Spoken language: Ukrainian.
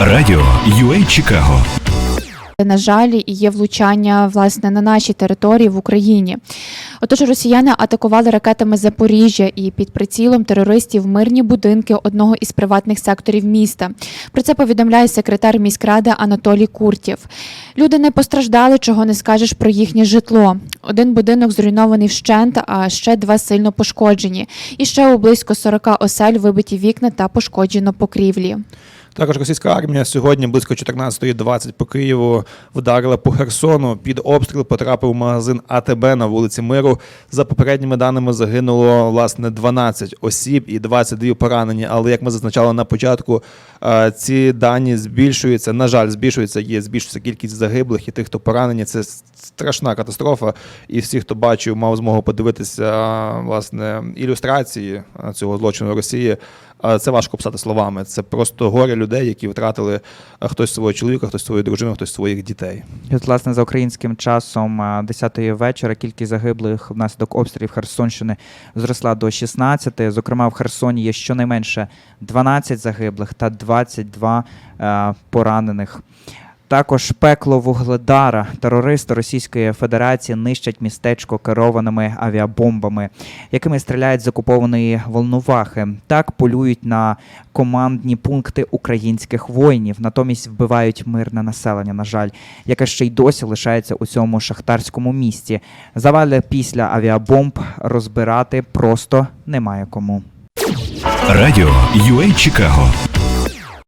Радіо UA Чикаго На жаль, і є влучання власне на нашій території в Україні. Отож, росіяни атакували ракетами Запоріжжя і під прицілом терористів мирні будинки одного із приватних секторів міста. Про це повідомляє секретар міськради Анатолій Куртєв. Люди не постраждали, чого не скажеш про їхнє житло. Один будинок зруйнований вщент, а ще два сильно пошкоджені. І ще у близько 40 осель вибиті вікна та пошкоджено покрівлі. Також російська армія сьогодні близько 14.20 по Києву вдарила по Херсону. Під обстріл потрапив магазин АТБ на вулиці Миру. За попередніми даними загинуло власне 12 осіб і 22 поранені. Але як ми зазначали на початку, е, ці дані збільшуються. На жаль, збільшуються. Є збільшується кількість загиблих і тих, хто поранені. Це страшна катастрофа. І всі, хто бачив, мав змогу подивитися власне ілюстрації цього злочину Росії. Це важко писати словами. Це просто горе людей, які втратили хтось свого чоловіка, хтось свою дружину, хтось своїх дітей. І от, власне, за українським часом а, 10-ї вечора кількість загиблих внаслідок обстрілів Херсонщини зросла до 16. Зокрема, в Херсоні є щонайменше 12 загиблих та 22 е, поранених. Також пекло Вугледара. Терористи Російської Федерації нищать містечко керованими авіабомбами, якими стріляють з окупованої Волновахи. Так полюють на командні пункти українських воїнів, натомість вбивають мирне населення, на жаль, яке ще й досі лишається у цьому шахтарському місті. Завали після авіабомб розбирати просто немає кому. Радіо UA Чикаго